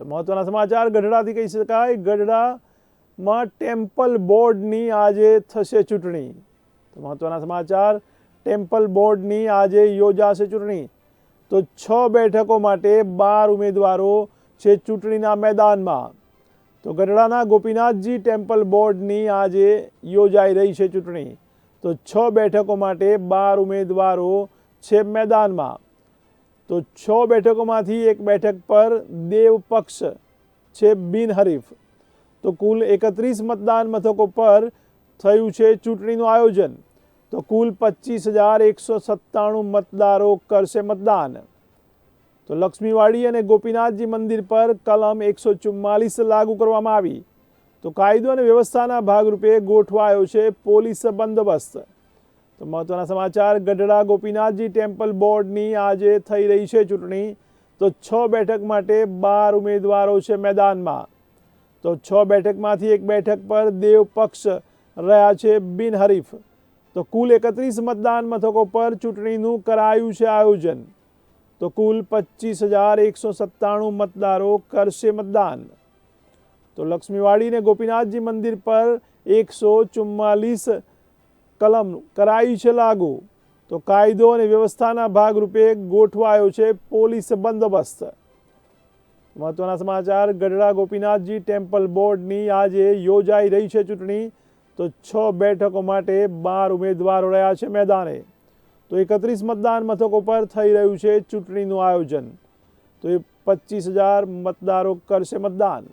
તો મહત્વના સમાચાર, ગઢડાથી કહી શકાય. ગઢડામાં ટેમ્પલ બોર્ડની આજે થશે ચૂંટણી. તો મહત્ત્વના સમાચાર, ટેમ્પલ બોર્ડની આજે યોજાશે ચૂંટણી. તો છ બેઠકો માટે બાર ઉમેદવારો છે ચૂંટણીના મેદાનમાં. તો ગઢડાના ગોપીનાથજી ટેમ્પલ બોર્ડની આજે યોજાઈ રહી છે ચૂંટણી. તો છ બેઠકો માટે બાર ઉમેદવારો છે મેદાનમાં. તો છ બેઠકોમાંથી એક બેઠક પર દેવ પક્ષ છે બિનહરીફ તો કુલ એકત્રીસ મતદાન મથકો પર થયું છે ચૂંટણીનું આયોજન. તો કુલ પચીસ હજાર એકસો સત્તાણું મતદારો કરશે મતદાન. તો લક્ષ્મીવાડી અને ગોપીનાથજી મંદિર પર કલમ એકસો ચુમ્માલીસ લાગુ કરવામાં આવી. તો કાયદો અને વ્યવસ્થાના ભાગરૂપે ગોઠવાયો છે પોલીસ બંદોબસ્ત. તો મહત્વના સમાચાર, ગઢડા ગોપીનાથજી ટેમ્પલ બોર્ડની આજે થઈ રહી છે ચૂંટણી. તો છ બેઠક માટે બાર ઉમેદવારો છે મેદાનમાં. તો છ બેઠકમાંથી એક બેઠક પર દેવ પક્ષ રહ્યા છે બિનહરીફ. તો કુલ એકત્રીસ મતદાન મથકો પર ચૂંટણીનું કરાયું છે આયોજન. તો કુલ પચીસ હજાર એકસો સત્તાણું મતદારો કરશે મતદાન. તો લક્ષ્મીવાડી ને ગોપીનાથજી મંદિર પર એકસો ચુમ્માલીસ કલમ કરાયું છે લાગુ. તો કાયદો અને વ્યવસ્થાના ભાગરૂપે ગોઠવાયો છે પોલીસ બંદોબસ્ત. મહત્વના સમાચાર, ગઢડા ગોપીનાથજી ટેમ્પલ બોર્ડની આજે યોજાઈ રહી છે ચૂંટણી. તો છ બેઠકો માટે બાર ઉમેદવારો રહ્યા છે મેદાને. તો એકત્રીસ મતદાન મથકો પર થઈ રહ્યું છે ચૂંટણીનું આયોજન. તો એ પચીસ હજાર મતદારો કરશે મતદાન.